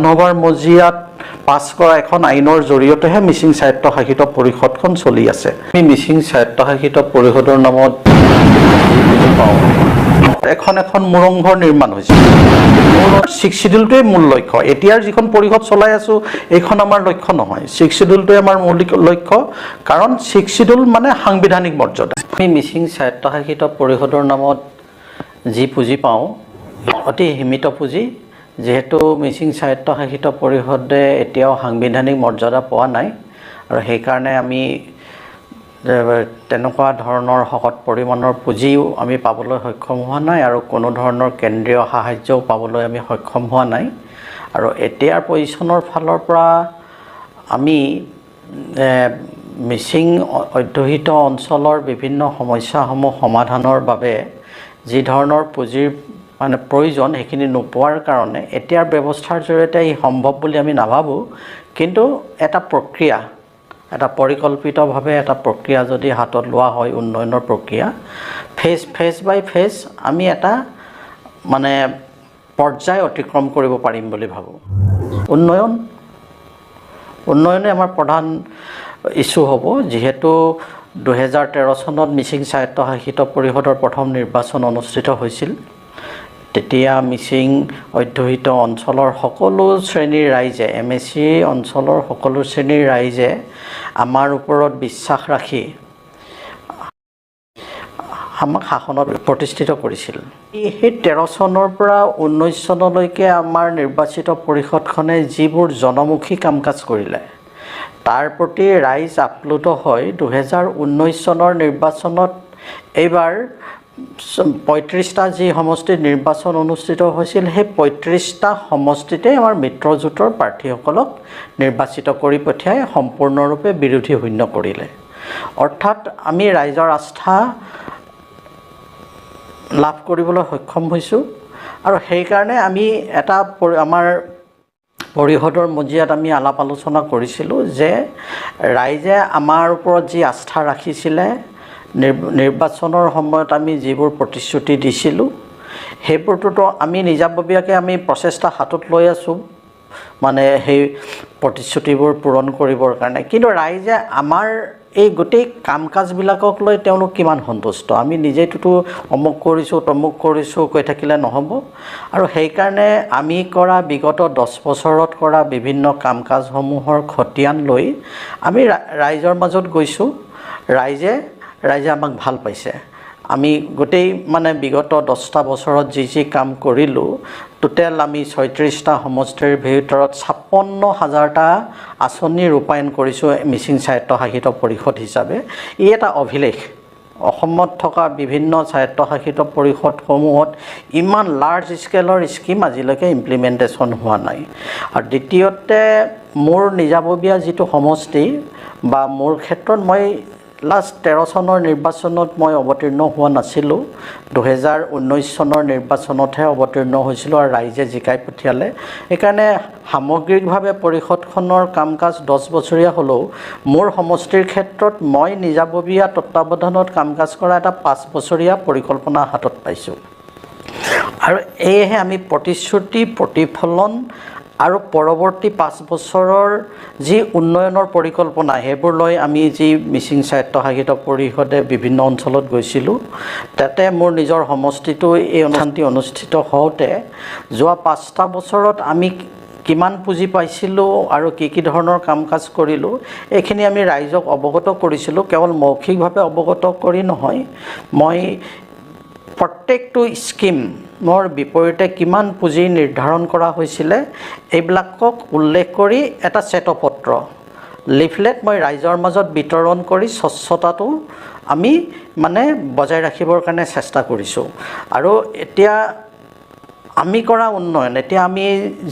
বিধানসভাৰ মজিয়াত পাছ কৰা এখন আইনৰ জৰিয়তেহে মিচিং স্বায়ত্তশাসিত পৰিষদখন চলি আছে। আমি মিচিং স্বায়ত্তশাসিত পৰিষদৰ নামত এখন এখন মোৰংঘৰ নিৰ্মাণ হৈছে। মোৰ ছিক্স চিডিউলটোৱে মূল লক্ষ্য। এতিয়াৰ যিখন পৰিষদ চলাই আছোঁ, এইখন আমাৰ লক্ষ্য নহয়। ছিক্স চিডিউলটোৱে আমাৰ মূল লক্ষ্য। কাৰণ ছিক্স চিডিউল মানে সাংবিধানিক মৰ্যাদা। আমি মিচিং স্বায়ত্তশাসিত পৰিষদৰ নামত যি পুঁজি পাওঁ, অতি সীমিত পুঁজি যিহেতু মিচিং স্বায়ত্তশাসিত পৰিষদে এতিয়াও সাংবিধানিক মৰ্যাদা পোৱা নাই আৰু সেইকাৰণে আমি তেনেকুৱা ধৰণৰ শকত পৰিমাণৰ পুঁজিও আমি পাবলৈ সক্ষম হোৱা নাই আৰু কোনো ধৰণৰ কেন্দ্ৰীয় সাহাৰ্যও পাবলৈ আমি সক্ষম হোৱা নাই। আৰু এতিয়াৰ পজিশ্যনৰ ফালৰ পৰা আমি মিচিং অধ্যুষিত অঞ্চলৰ বিভিন্ন সমস্যাসমূহ সমাধানৰ বাবে যি ধৰণৰ পুঁজিৰ মানে প্ৰয়োজন সেইখিনি নোপোৱাৰ কাৰণে এতিয়াৰ ব্যৱস্থাৰ জৰিয়তে ই সম্ভৱ বুলি আমি নাভাবোঁ। কিন্তু এটা প্ৰক্ৰিয়া, এটা পৰিকল্পিতভাৱে এটা প্ৰক্ৰিয়া যদি হাতত লোৱা হয়, উন্নয়নৰ প্ৰক্ৰিয়া, ফেজ ফেজ বাই ফেজ আমি এটা মানে পৰ্যায় অতিক্ৰম কৰিব পাৰিম বুলি ভাবোঁ। উন্নয়ন, উন্নয়নে আমাৰ প্ৰধান ইছ্যু হ'ব। যিহেতু দুহেজাৰ তেৰ চনত মিচিং স্বায়ত্তশাসিত পৰিষদৰ প্ৰথম নিৰ্বাচন অনুষ্ঠিত হৈছিল। তেতিয়া মিচিং অধ্যুষিত অঞ্চলৰ সকলো শ্ৰেণীৰ ৰাইজে এম এছ চি অঞ্চলৰ সকলো শ্ৰেণীৰ ৰাইজে আমাৰ ওপৰত বিশ্বাস ৰাখি আমাক শাসনত প্ৰতিষ্ঠিত কৰিছিল। সেই তেৰ চনৰ পৰা ঊনৈছ চনলৈকে আমাৰ নিৰ্বাচিত পৰিষদখনে যিবোৰ জনমুখী কাম কাজ কৰিলে তাৰ প্ৰতি ৰাইজ আপ্লুত হৈ দুহেজাৰ ঊনৈছ চনৰ নিৰ্বাচনত এইবাৰ পঁয়ত্ৰিছটা যি সমষ্টিত নিৰ্বাচন অনুষ্ঠিত হৈছিল সেই পঁয়ত্ৰিছটা সমষ্টিতে আমাৰ মিত্ৰজোঁটৰ প্ৰাৰ্থীসকলক নিৰ্বাচিত কৰি পঠিয়াই সম্পূৰ্ণৰূপে বিৰোধী শূন্য কৰিলে। অৰ্থাৎ আমি ৰাইজৰ আস্থা লাভ কৰিবলৈ সক্ষম হৈছোঁ আৰু সেইকাৰণে আমি এটা আমাৰ পৰিষদৰ মজিয়াত আমি আলাপ আলোচনা কৰিছিলোঁ যে ৰাইজে আমাৰ ওপৰত যি আস্থা ৰাখিছিলে নিৰ্বাচনৰ সময়ত আমি যিবোৰ প্ৰতিশ্ৰুতি দিছিলোঁ সেইবোৰটোতো আমি নিজাববীয়াকৈ আমি প্ৰচেষ্টা হাতত লৈ আছোঁ মানে সেই প্ৰতিশ্ৰুতিবোৰ পূৰণ কৰিবৰ কাৰণে। কিন্তু ৰাইজে আমাৰ এই গোটেই কাম কাজবিলাকক লৈ তেওঁলোক কিমান সন্তুষ্ট? আমি নিজেইটোতো অমুক কৰিছোঁ তমুক কৰিছোঁ কৈ থাকিলে নহ'ব। আৰু সেইকাৰণে আমি কৰা বিগত দহ বছৰত কৰা বিভিন্ন কাম কাজসমূহৰ খতিয়ান লৈ আমি ৰাইজৰ মাজত গৈছোঁ। ৰাইজে ৰাইজে আমাক ভাল পাইছে। আমি গোটেই মানে বিগত দহটা বছৰত যি যি কাম কৰিলোঁ টোটেল আমি ছয়ত্ৰিছটা সমষ্টিৰ ভিতৰত ছাপন্ন হাজাৰটা আঁচনি ৰূপায়ণ কৰিছোঁ মিচিং স্বায়ত্তশাসিত পৰিষদ হিচাপে। ই এটা অভিলেখ। অসমত থকা বিভিন্ন স্বায়ত্তশাসিত পৰিষদসমূহত ইমান লাৰ্জ স্কেলৰ স্কিম আজিলৈকে ইমপ্লিমেণ্টেশ্যন হোৱা নাই। আৰু দ্বিতীয়তে মোৰ নিজাববীয়া যিটো সমষ্টি বা মোৰ ক্ষেত্ৰত মই লাষ্ট তেৰ চনৰ নিৰ্বাচনত মই অৱতীৰ্ণ হোৱা নাছিলোঁ। দুহেজাৰ ঊনৈছ চনৰ নিৰ্বাচনতহে অৱতীৰ্ণ হৈছিলোঁ আৰু ৰাইজে জিকাই পঠিয়ালে। সেইকাৰণে সামগ্ৰিকভাৱে পৰিষদখনৰ কাম কাজ দহ বছৰীয়া হ'লেও মোৰ সমষ্টিৰ ক্ষেত্ৰত মই নিজাববীয়া তত্বাৱধানত কাম কাজ কৰা এটা পাঁচ বছৰীয়া পৰিকল্পনা হাতত পাইছোঁ। আৰু এয়েহে আমি প্ৰতিশ্ৰুতি প্ৰতিফলন আৰু পৰৱৰ্তী পাঁচ বছৰৰ যি উন্নয়নৰ পৰিকল্পনা, সেইবোৰ লৈ আমি যি মিচিং স্বায়ত্তশাসিত পৰিষদে বিভিন্ন অঞ্চলত গৈছিলোঁ, তাতে মোৰ নিজৰ সমষ্টিটো এই অনুষ্ঠানটি অনুষ্ঠিত হওঁতে যোৱা পাঁচটা বছৰত আমি কিমান পুঁজি পাইছিলোঁ আৰু কি কি ধৰণৰ কাম কাজ কৰিলোঁ, এইখিনি আমি ৰাইজক অৱগত কৰিছিলোঁ, কেৱল মৌখিকভাৱে অৱগত কৰি নহয়, মই প্ৰত্যেকটো স্কিমৰ বিপৰীতে কিমান পুঁজি নিৰ্ধাৰণ কৰা হৈছিলে, এইবিলাকক উল্লেখ কৰি এটা শ্বেতপত্ৰ। লিফলেট মই ৰাইজৰ মাজত বিতৰণ কৰি স্বচ্ছতাটো আমি মানে বজাই ৰাখিবৰ কাৰণে চেষ্টা কৰিছোঁ। আৰু এতিয়া আমি কৰা উন্নয়ন, এতিয়া আমি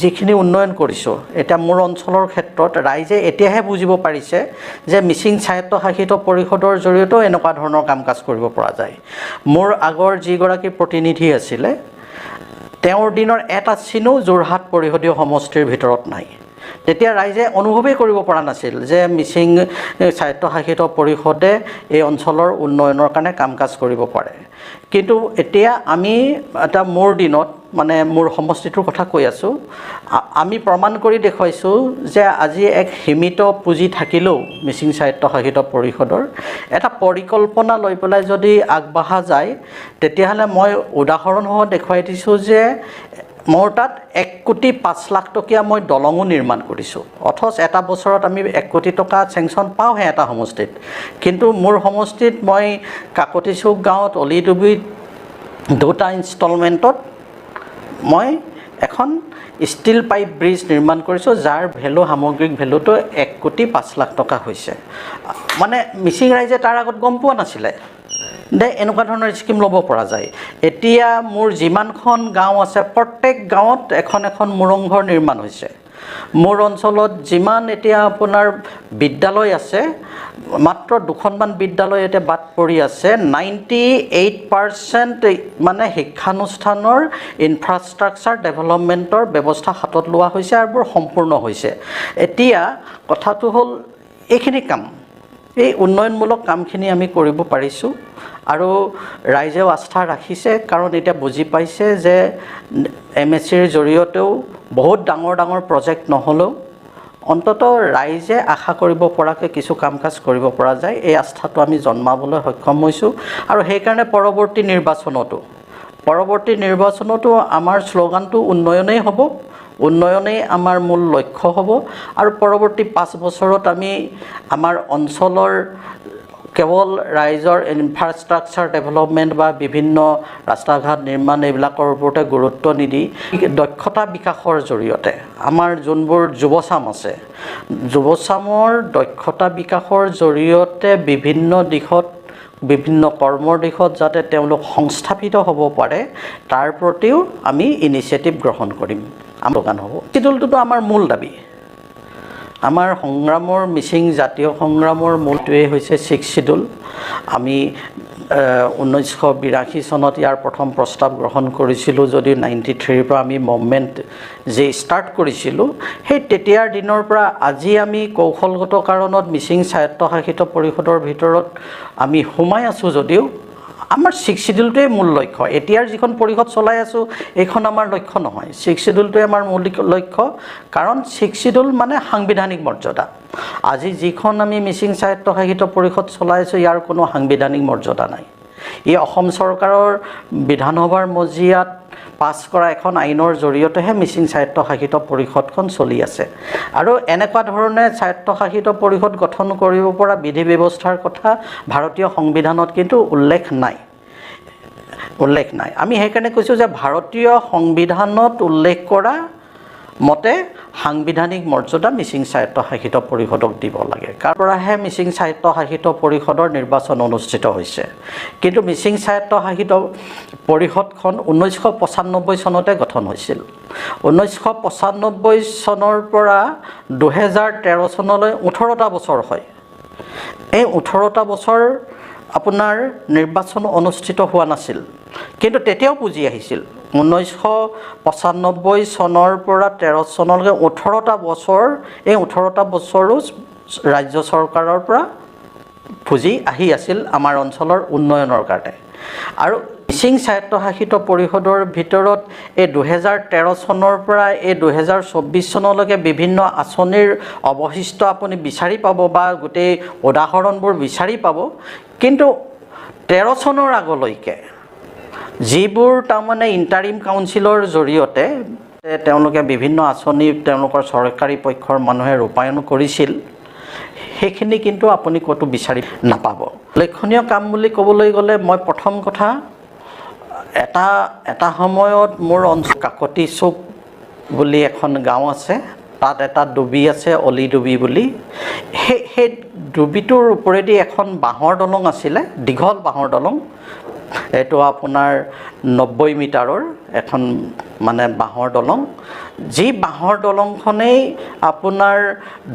যিখিনি উন্নয়ন কৰিছোঁ, এতিয়া মোৰ অঞ্চলৰ ক্ষেত্ৰত ৰাইজে এতিয়াহে বুজিব পাৰিছে যে মিচিং স্বায়ত্তশাসিত পৰিষদৰ জৰিয়তেও এনেকুৱা ধৰণৰ কাম কাজ কৰিব পৰা যায়। মোৰ আগৰ যিগৰাকী প্ৰতিনিধি আছিলে, তেওঁৰ দিনৰ এটা চিনো যোৰহাট পৰিষদীয় সমষ্টিৰ ভিতৰত নাই। তেতিয়া ৰাইজে অনুভৱেই কৰিব পৰা নাছিল যে মিচিং স্বায়ত্তশাসিত পৰিষদে এই অঞ্চলৰ উন্নয়নৰ কাৰণে কাম কাজ কৰিব পাৰে। কিন্তু এতিয়া আমি এটা মোৰ দিনত মানে মোৰ সমষ্টিটোৰ কথা কৈ আছোঁ। আমি প্ৰমাণ কৰি দেখুৱাইছোঁ যে আজি এক সীমিত পুঁজি থাকিলেও মিচিং স্বায়ত্তশাসিত পৰিষদৰ এটা পৰিকল্পনা লৈ পেলাই যদি আগবঢ়া যায় তেতিয়াহ'লে মই উদাহৰণসহ দেখুৱাই দিছোঁ যে মোৰ তাত এক কোটি পাঁচ লাখ টকীয়া মই দলঙো নিৰ্মাণ কৰিছোঁ। অথচ এটা বছৰত আমি এক কোটি টকা চেংচন পাওঁহে এটা সমষ্টিত। কিন্তু মোৰ সমষ্টিত মই কাকতিচুক গাঁৱত অলিডুবিত দুটা ইনষ্টলমেণ্টত মই এখন ষ্টীল পাইপ ব্ৰিজ নিৰ্মাণ কৰিছোঁ, যাৰ ভেলু, সামগ্ৰিক ভেলুটো এক কোটি পাঁচ লাখ টকা হৈছে। মানে মিচিং ৰাইজে তাৰ আগত গম পোৱা নাছিলে দে এনেকুৱা ধৰণৰ স্কিম ল'ব পৰা যায়। এতিয়া মোৰ যিমানখন গাঁও আছে, প্ৰত্যেক গাঁৱত এখন এখন মোৰংঘৰ নিৰ্মাণ হৈছে। মোৰ অঞ্চলত যিমান এতিয়া আপোনাৰ বিদ্যালয় আছে মাত্ৰ দুখনমান বিদ্যালয় এতিয়া বাদ পৰি আছে। নাইণ্টি এইট পাৰ্চেণ্ট মানে শিক্ষানুষ্ঠানৰ ইনফ্ৰাষ্ট্ৰাকচাৰ ডেভেলপমেণ্টৰ ব্যৱস্থা হাতত লোৱা হৈছে আৰু বোৰ সম্পূৰ্ণ হৈছে। এতিয়া কথাটো হ'ল এইখিনি কাম এই উন্নয়নমূলক কামখিনি আমি কৰিব পাৰিছোঁ আৰু ৰাইজেও আস্থা ৰাখিছে কাৰণ এতিয়া বুজি পাইছে যে এম এছ চিৰ জৰিয়তেও বহুত ডাঙৰ ডাঙৰ প্ৰজেক্ট নহ'লেও অন্তত ৰাইজে আশা কৰিব পৰাকৈ কিছু কাম কাজ কৰিব পৰা যায়। এই আস্থাটো আমি জন্মাবলৈ সক্ষম হৈছোঁ। আৰু সেইকাৰণে পৰৱৰ্তী নিৰ্বাচনতো পৰৱৰ্তী নিৰ্বাচনতো আমাৰ শ্লোগানটো উন্নয়নেই হ'ব, উন্নয়নেই আমাৰ মূল লক্ষ্য হ'ব। আৰু পৰৱৰ্তী পাঁচ বছৰত আমি আমাৰ অঞ্চলৰ কেৱল ৰাইজৰ ইনফ্ৰাষ্ট্ৰাকচাৰ ডেভেলপমেণ্ট বা বিভিন্ন ৰাস্তা ঘাট নিৰ্মাণ এইবিলাকৰ ওপৰতে গুৰুত্ব নিদি দক্ষতা বিকাশৰ জৰিয়তে। আমাৰ যোনবোৰ যুৱচাম আছে যুৱচামৰ দক্ষতা বিকাশৰ জৰিয়তে বিভিন্ন দিশত বিভিন্ন কৰ্মৰ দিশত যাতে তেওঁলোক সংস্থাপিত হ'ব পাৰে তাৰ প্ৰতিও আমি ইনিচিয়েটিভ গ্ৰহণ কৰিম। দোকান হ'ব চিডুলটোতো আমাৰ মূল দাবী। আমাৰ সংগ্ৰামৰ মিচিং জাতীয় সংগ্ৰামৰ মূলটোৱেই হৈছে ছিক্স চিডুল আমি ঊনৈছশ বিৰাশী চনত ইয়াৰ প্ৰথম প্ৰস্তাৱ গ্ৰহণ কৰিছিলোঁ যদিও নাইণ্টি থ্ৰীৰ পৰা আমি মুভমেণ্ট যে ষ্টাৰ্ট কৰিছিলোঁ সেই তেতিয়াৰ দিনৰ পৰা আজি আমি কৌশলগত কাৰণত মিচিং স্বায়ত্তশাসিত পৰিষদৰ ভিতৰত আমি সোমাই আছোঁ যদিও আমাৰ ছিক্স চিডিউলটোৱে মূল লক্ষ্য। এতিয়াৰ যিখন পৰিষদ চলাই আছোঁ, এইখন আমাৰ লক্ষ্য নহয়। ছিক্স শ্বিডিউলটোৱে আমাৰ মূল লক্ষ্য, কাৰণ ছিক্স শ্বিডিউল মানে সাংবিধানিক মৰ্যাদা। আজি যিখন আমি মিচিং স্বায়ত্তশাসিত পৰিষদ চলাই আছোঁ, ইয়াৰ কোনো সাংবিধানিক মৰ্যাদা নাই। ই অসম চৰকাৰৰ বিধানসভাৰ মজিয়াত পাছ কৰা এখন আইনৰ জৰিয়তেহে মিচিং স্বায়ত্তশাসিত পৰিষদখন চলি আছে। আৰু এনেকুৱা ধৰণে স্বায়ত্তশাসিত পৰিষদ গঠন কৰিব পৰা বিধি ব্যৱস্থাৰ কথা ভাৰতীয় সংবিধানত কিন্তু উল্লেখ নাই। উল্লেখ নাই। আমি সেইকাৰণে কৈছোঁ যে ভাৰতীয় সংবিধানত উল্লেখ কৰা মতে সাংবিধানিক মৰ্যাদা মিচিং স্বায়ত্তশাসিত পৰিষদক দিব লাগে। তাৰ পৰাহে মিচিং স্বায়ত্তশাসিত পৰিষদৰ নিৰ্বাচন অনুষ্ঠিত হৈছে? কিন্তু মিচিং স্বায়ত্তশাসিত পৰিষদখন ঊনৈছশ পঁচানব্বৈ চনতে গঠন হৈছিল। ঊনৈছশ পঁচানব্বৈ চনৰ পৰা দুহেজাৰ তেৰ চনলৈ ওঠৰটা বছৰ হয়। এই ওঠৰটা বছৰ আপোনাৰ নিৰ্বাচন অনুষ্ঠিত হোৱা নাছিল। কিন্তু তেতিয়াও পুঁজি আহিছিল। ঊনৈছশ পঁচানব্বৈ চনৰ পৰা তেৰ চনলৈকে ওঠৰটা বছৰ এই ওঠৰটা বছৰো ৰাজ্য চৰকাৰৰ পৰা পুঁজি আহি আছিল আমাৰ অঞ্চলৰ উন্নয়নৰ কাৰণে। আৰু মিচিং স্বায়ত্তশাসিত পৰিষদৰ ভিতৰত এই দুহেজাৰ তেৰ চনৰ পৰা এই দুহেজাৰ চৌব্বিছ চনলৈকে বিভিন্ন আঁচনিৰ অৱশিষ্ট আপুনি বিচাৰি পাব বা গোটেই উদাহৰণবোৰ বিচাৰি পাব। কিন্তু তেৰ চনৰ আগলৈকে যিবোৰ তাৰমানে ইণ্টাৰিম কাউন্সিলৰ জৰিয়তে তেওঁলোকে বিভিন্ন আঁচনি তেওঁলোকৰ চৰকাৰী পক্ষৰ মানুহে ৰূপায়ণ কৰিছিল সেইখিনি কিন্তু আপুনি ক'তো বিচাৰি নাপাব। লক্ষণীয় কাম বুলি ক'বলৈ গ'লে মই প্ৰথম কথা এটা এটা সময়ত মোৰ অঞ্চল কাকতি চুক বুলি এখন গাঁও আছে তাত এটা ডুবি আছে অলি ডুবি বুলি। সেই সেই ডুবিটোৰ ওপৰেদি এখন বাঁহৰ দলং আছিলে দীঘল বাঁহৰ দলং। এইটো আপোনাৰ নব্বৈ মিটাৰৰ এখন মানে বাঁহৰ দলং। যি বাঁহৰ দলংখনেই আপোনাৰ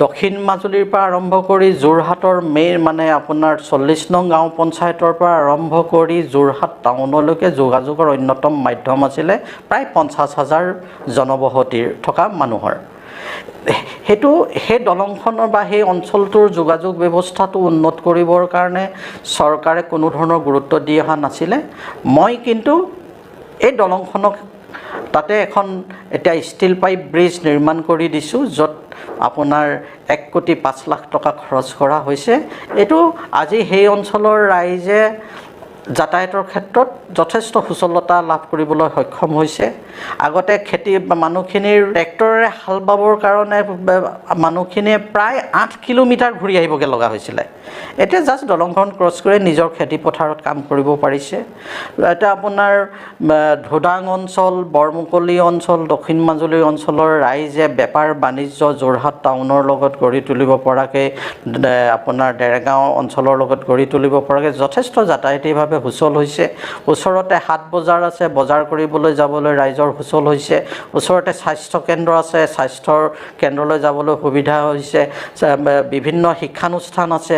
দক্ষিণ মাজুলীৰ পৰা আৰম্ভ কৰি যোৰহাটৰ মেইন মানে আপোনাৰ চল্লিছ নং গাঁও পঞ্চায়তৰ পৰা আৰম্ভ কৰি যোৰহাট টাউনলৈকে যোগাযোগৰ অন্যতম মাধ্যম আছিলে প্ৰায় পঞ্চাছ হাজাৰ জনবসতিৰ থকা মানুহৰ। সেইটো সেই দলংখনৰ বা সেই অঞ্চলটোৰ যোগাযোগ ব্যৱস্থাটো উন্নত কৰিবৰ কাৰণে চৰকাৰে কোনো ধৰণৰ গুৰুত্ব দি অহা নাছিলে। মই কিন্তু এই দলংখনক তাতে এখন এতিয়া ষ্টীল পাইপ ব্ৰিজ নিৰ্মাণ কৰি দিছোঁ য'ত আপোনাৰ এক কোটি পাঁচ লাখ টকা খৰচ কৰা হৈছে। এইটো আজি সেই অঞ্চলৰ ৰাইজে যাতায়াতৰ ক্ষেত্ৰত যথেষ্ট সুচলতা লাভ কৰিবলৈ সক্ষম হৈছে। আগতে খেতি মানুহখিনিৰ ট্ৰেক্টৰেৰে হাল বাবৰ কাৰণে মানুহখিনিয়ে প্ৰায় আঠ কিলোমিটাৰ ঘূৰি আহিবগৈ লগা হৈছিলে। এতিয়া জাষ্ট দলংখন ক্ৰছ কৰি নিজৰ খেতি পথাৰত কাম কৰিব পাৰিছে। এতিয়া আপোনাৰ ধোদাং অঞ্চল বৰমুকলি অঞ্চল দক্ষিণ মাজুলী অঞ্চলৰ ৰাইজে বেপাৰ বাণিজ্য যোৰহাট টাউনৰ লগত গঢ়ি তুলিব পৰাকৈ আপোনাৰ ডেৰগাঁও অঞ্চলৰ লগত গঢ়ি তুলিব পৰাকৈ যথেষ্ট যাতায়াতীভাৱে সুচল হৈছে। ওচৰতে হাট বজাৰ আছে বজাৰ কৰিবলৈ যাবলৈ ৰাইজৰ সুচল হৈছে। ওচৰতে স্বাস্থ্য কেন্দ্ৰ আছে স্বাস্থ্যৰ কেন্দ্ৰলৈ যাবলৈ সুবিধা হৈছে। বিভিন্ন শিক্ষানুষ্ঠান আছে।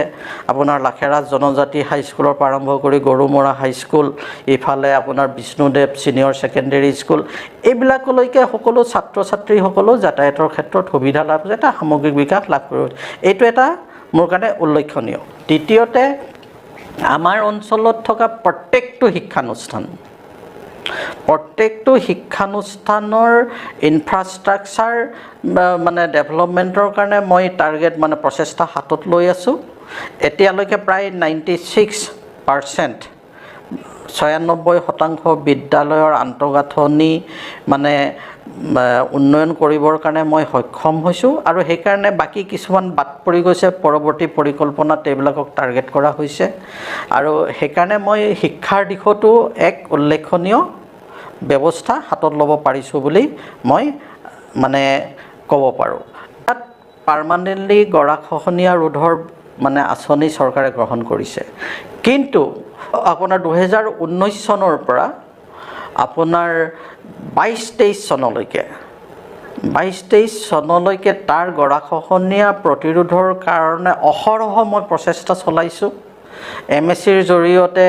আপোনাৰ লাখেৰাজ জনজাতি হাইস্কুলৰ পৰা আৰম্ভ কৰি গৰুমৰা হাইস্কুল ইফালে আপোনাৰ বিষ্ণুদেৱ ছিনিয়ৰ ছেকেণ্ডেৰী স্কুল। এইবিলাকলৈকে সকলো ছাত্ৰ ছাত্ৰীসকলেও যাতায়াতৰ ক্ষেত্ৰত সুবিধা লাভ এটা সামগ্ৰিক বিকাশ লাভ কৰিব এইটো এটা মোৰ কাৰণে উল্লেখনীয়। দ্বিতীয়তে আমাৰ অঞ্চলত থকা প্ৰত্যেকটো শিক্ষানুষ্ঠান প্ৰত্যেকটো শিক্ষানুষ্ঠানৰ ইনফ্ৰাষ্ট্ৰাকচাৰ মানে ডেভেলপমেণ্টৰ কাৰণে মই টাৰ্গেট মানে প্ৰচেষ্টা হাতত লৈ আছোঁ। এতিয়ালৈকে প্ৰায় নাইণ্টি ছিক্স পাৰ্চেণ্ট ছয়ান্নব্বৈ শতাংশ বিদ্যালয়ৰ আন্তঃগাঁথনি মানে উন্নয়ন কৰিবৰ কাৰণে মই সক্ষম হৈছোঁ আৰু সেইকাৰণে বাকী কিছুমান বাদ পৰি গৈছে পৰৱৰ্তী পৰিকল্পনাত এইবিলাকক টাৰ্গেট কৰা হৈছে। আৰু সেইকাৰণে মই শিক্ষাৰ দিশতো এক উল্লেখনীয় ব্যৱস্থা হাতত ল'ব পাৰিছোঁ বুলি মই মানে ক'ব পাৰোঁ। তাত পাৰ্মানেণ্টলি গৰাখহনীয়া ৰোধৰ মানে আঁচনি চৰকাৰে গ্ৰহণ কৰিছে। কিন্তু আপোনাৰ দুহেজাৰ ঊনৈছ চনৰ পৰা আপোনাৰ বাইছ তেইছ চনলৈকে। বাইছ তেইছ চনলৈকে তাৰ গৰাখহনীয়া প্ৰতিৰোধৰ কাৰণে অহৰহ মই প্ৰচেষ্টা চলাইছোঁ। এম এছ চিৰ জৰিয়তে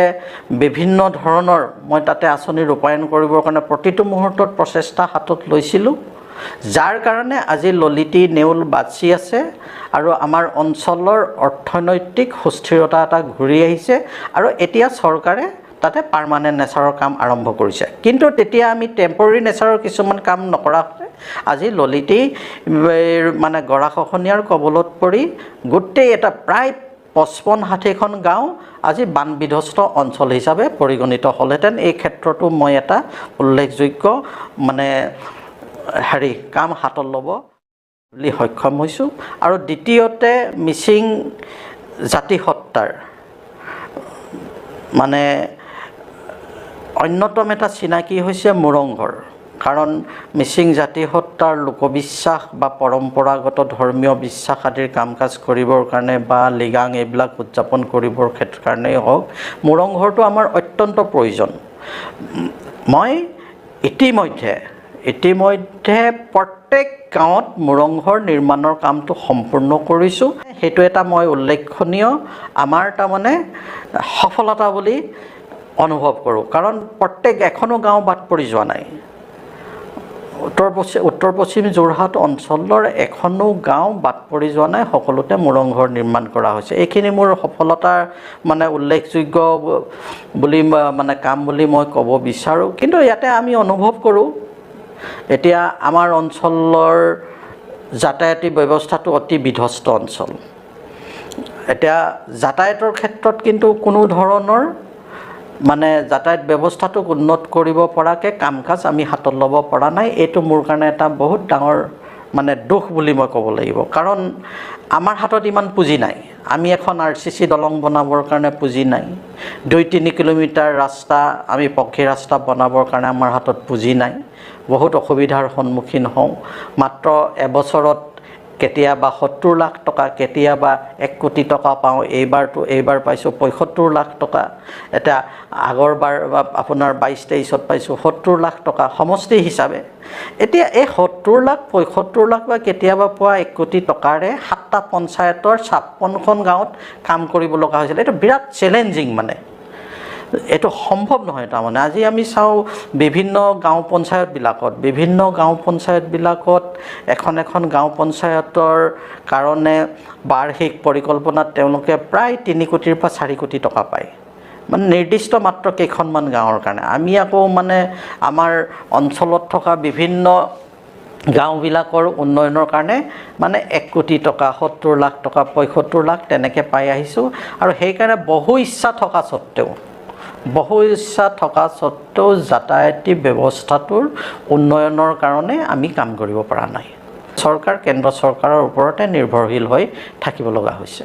বিভিন্ন ধৰণৰ মই তাতে আঁচনি ৰূপায়ণ কৰিবৰ কাৰণে প্ৰতিটো মুহূৰ্তত প্ৰচেষ্টা হাতত লৈছিলোঁ। যাৰ কাৰণে আজি ললিতী নেউল বাচি আছে আৰু আমাৰ অঞ্চলৰ অৰ্থনৈতিক সুস্থিৰতা এটা ঘূৰি আহিছে। আৰু এতিয়া চৰকাৰে তাতে পাৰ্মানেণ্ট নেচাৰৰ কাম আৰম্ভ কৰিছে। কিন্তু তেতিয়া আমি টেম্পৰৰী নেচাৰৰ কিছুমান কাম নকৰাকৈ আজি ললিতী এৰ, মানে গৰাখহনীয়াৰ কবলত পৰি গোটেই এটা প্ৰায় পঁচপন্ন ষাঠিখন গাঁও আজি বান বিধ্বস্ত অঞ্চল হিচাপে পৰিগণিত হ'লহেঁতেন। এই ক্ষেত্ৰতো মই এটা উল্লেখযোগ্য মানে হেৰি কাম হাতত ল'ব বুলি সক্ষম হৈছোঁ। আৰু দ্বিতীয়তে মিচিং জাতি সত্তাৰ মানে অন্যতম এটা চিনাকি হৈছে মোৰংঘৰ কাৰণ মিচিং জাতি সত্তাৰ লোকবিশ্বাস বা পৰম্পৰাগত ধৰ্মীয় বিশ্বাস আদিৰ কাম কাজ কৰিবৰ কাৰণে বা লিগাং এইবিলাক উদযাপন কৰিবৰ ক্ষেত্ৰৰ কাৰণেই হওক মোৰংঘৰটো আমাৰ অত্যন্ত প্ৰয়োজন। মই ইতিমধ্যে ইতিমধ্যে প্ৰত্যেক গাঁৱত মোৰংঘৰ নিৰ্মাণৰ কামটো সম্পূৰ্ণ কৰিছোঁ। সেইটো এটা মই উল্লেখনীয় আমাৰ তাৰমানে সফলতা বুলি অনুভৱ কৰোঁ। কাৰণ প্ৰত্যেক এখনো গাঁও বাদ পৰি যোৱা নাই। উত্তৰ পশ্চিম উত্তৰ পশ্চিম যোৰহাট অঞ্চলৰ এখনো গাঁও বাদ পৰি যোৱা নাই সকলোতে মোৰংঘৰ নিৰ্মাণ কৰা হৈছে। এইখিনি মোৰ সফলতাৰ মানে উল্লেখযোগ্য বুলি মানে কাম বুলি মই ক'ব বিচাৰোঁ। কিন্তু ইয়াতে আমি অনুভৱ কৰোঁ এতিয়া আমাৰ অঞ্চলৰ যাতায়াতী ব্যৱস্থাটো অতি বিধ্বস্ত অঞ্চল। এতিয়া যাতায়াতৰ ক্ষেত্ৰত কিন্তু কোনো ধৰণৰ মানে যাতায়াত ব্যৱস্থাটোক উন্নত কৰিব পৰাকৈ কাম কাজ আমি হাতত ল'ব পৰা নাই। এইটো মোৰ কাৰণে এটা বহুত ডাঙৰ মানে দুখ বুলি মই ক'ব লাগিব। কাৰণ আমাৰ হাতত ইমান পুঁজি নাই। আমি এখন আৰ চি চি দলং বনাবৰ কাৰণে পুঁজি নাই। দুই তিনি কিলোমিটাৰ ৰাস্তা আমি পকী ৰাস্তা বনাবৰ কাৰণে আমাৰ হাতত পুঁজি নাই। বহুত অসুবিধাৰ সন্মুখীন হওঁ। মাত্ৰ এবছৰত কেতিয়াবা সত্তৰ লাখ টকা কেতিয়াবা এক কোটি টকা পাওঁ এইবাৰতো এইবাৰ পাইছোঁ পঁয়সত্তৰ লাখ টকা। এতিয়া আগৰবাৰ আপোনাৰ বাইছ তেইছত পাইছোঁ সত্তৰ লাখ টকা সমষ্টি হিচাপে। এতিয়া এই সত্তৰ লাখ পঁয়সত্তৰ লাখ বা কেতিয়াবা পোৱা এক কোটি টকাৰে সাতটা পঞ্চায়তৰ ছাপন্নখন গাঁৱত কাম কৰিব লগা হৈছিলে। এইটো বিৰাট চেলেঞ্জিং মানে। এইটো সম্ভৱ নহয় তাৰমানে। আজি আমি চাওঁ বিভিন্ন গাঁও পঞ্চায়তবিলাকত, বিভিন্ন গাঁও পঞ্চায়তবিলাকত এখন এখন গাঁও পঞ্চায়তৰ কাৰণে বাৰ্ষিক পৰিকল্পনাত তেওঁলোকে প্ৰায় তিনি কোটিৰ পৰা চাৰি কোটি টকা পায়। মানে নিৰ্দিষ্ট মাত্ৰ কেইখনমান গাঁৱৰ কাৰণে। আমি আকৌ মানে আমাৰ অঞ্চলত থকা বিভিন্ন গাঁওবিলাকৰ উন্নয়নৰ কাৰণে মানে এক কোটি টকা, সত্তৰ লাখ টকা, পঁয়সত্তৰ লাখ তেনেকৈ পাই আহিছোঁ। আৰু সেইকাৰণে বহু ইচ্ছা থকা স্বত্তেও বহু ইচ্ছা থকা স্বত্তেও যাতায়াতী ব্যৱস্থাটোৰ উন্নয়নৰ কাৰণে আমি কাম কৰিব পৰা নাই। চৰকাৰ কেন্দ্ৰ চৰকাৰৰ ওপৰতে নিৰ্ভৰশীল হৈ থাকিব লগা হৈছে।